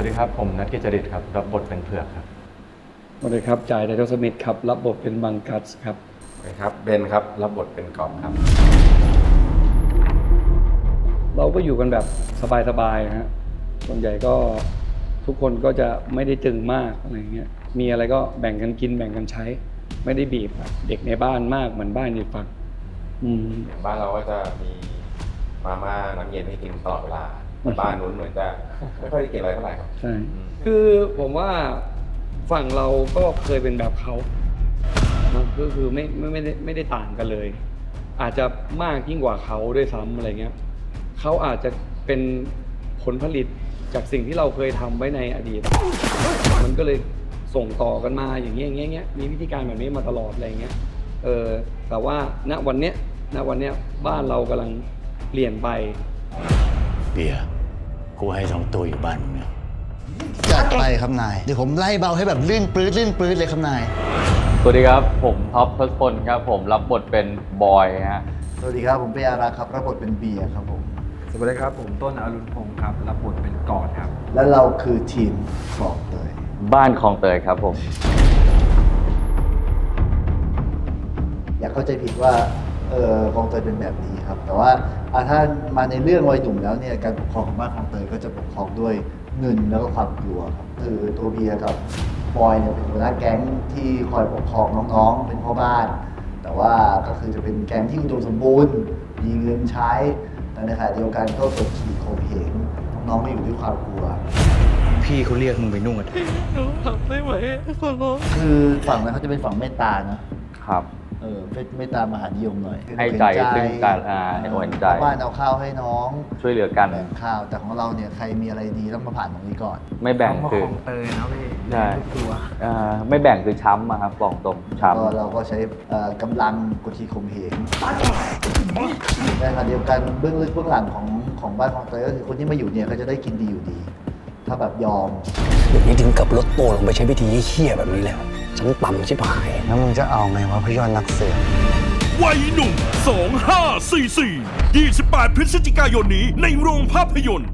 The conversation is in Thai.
วัสดีครับ ผมนัทกิจจริตครับ รับบทเป็นเผือกครับสวัสดีครับจ่ายไททอสมิธครับ รับบทเป็นบังกัสครับนะครับเบนครับ รับบทเป็นกอบครับ เราก็อยู่กันแบบสบายๆนะฮะส่วนใหญ่ก็ทุกคนก็จะไม่ได้จึงมากอะไรเงี้ย มีอะไรก็แบ่งกันกินแบ่งกันใช้ ไม่ได้บีบอะเด็กในบ้านมากเหมือนบ้านอีกฝั่งอืมบ้านเราก็จะมีมาม่าน้ำเย็นให้กินตลอดเวลาแต่บ้านนู้นเหมือนจะไม่ค่อยได้กินอะไรเท่าไหร่ครับใช่ คือผมว่าฝั่งเราก็เคยเป็นแบบเขานะก็คือไม่ไม่ไม่ได้ไม่ได้ต่างกันเลย อาจจะมากยิ่งกว่าเขาด้วยซ้ำอะไรเงี้ยเขาอาจจะเป็นผลผลิตจากสิ่งที่เราเคยทำไว้ในอดีต มันก็เลยส่งต่อกันมาอย่างเงี้ยอย่างเงี้ยอย่างเงี้ยมีวิธีการแบบนี้มาตลอดอะไรเงี้ย เออแต่ว่าณวันเนี้ยณวันเนี้ยบ้านเรากำลังเปลี่ยนไป เบียร์กูให้สองตัวอยู่บ้านมึงเนี่ยจัดไปครับนาย เดี๋ยวผมไล่เบาให้แบบลื่นปลื้ดลื่นปลื้ดเลยครับนาย สวัสดีครับ ผมท็อปทศพลครับ ผมรับบทเป็นบอยฮะสวัสดีครับ ผมเปียอารักษ์ครับรับบทเป็นเบียร์ครับผม สวัสดีครับ ผมต้นอรุณพงศ์ครับ รับบทเป็นกอดครับ และเราคือทีมกรอบเตยบ้านคลองเตยครับผม อย่าเข้าใจผิดว่า เออกองเตยเป็นแบบนี้ครับ แต่ว่าอะถ้ามาในเรื่องวัยหนุ่มแล้วเนี่ยการปกครองของบ้านคลองเตยก็จะปกครองด้วยเงินแล้วก็ความกลัวครับคือตัวเบียร์กับบอยเนี่ยเป็นหัวหน้าแก๊งที่คอยปกครองน้องๆ เป็นพ่อบ้าน แต่ว่าก็คือจะเป็นแก๊งที่อุดมสมบูรณ์ มีเงินใช้แต่ในขณะเดียวกันก็กดขี่ข่มเหงน้องๆไม่อยู่ด้วยความกลัว พี่เขาเรียกมึงไปนวดคือฝั่งนั้นเขาจะเป็นฝั่งเมตตานะครับ เออเมตตามหานิยมหน่อยให้ใจซึ่งกันอ่าให้เห็นใจบ้านเอาข้าวให้น้องช่วยเหลือกันแบ่งข้าวแต่ของเราเนี่ยใครมีอะไรดีต้องมาผ่านตรงนี้ก่อน ไม่แบ่งเขามาคือของเตยนะพี่ใช่ทุกตัวอ่าไม่แบ่งคือช้ำอะครับบอกตรงช้ก็เราก็ใช้เอ่อกำลังกดขี่ข่มเหงในขณะเดียวกันเบื้องลึกเบื้องหลังของของบ้านของเตยก็คือคนที่มาอยู่เนี่ยเขาจะได้กินดีอยู่ดี ถ้าแบบยอมเดี๋ยวนี้ถึงกับลดโตลงไปใช้วิธีเหี้ยๆแบบนี้แล้ว ฉันต่ำชิบหาย แล้วมึงจะเอาไงวะพยอนนักเสือวัยหนุ่ม 2544 28 พฤศจิกายนนี้ในโรงภาพยนตร์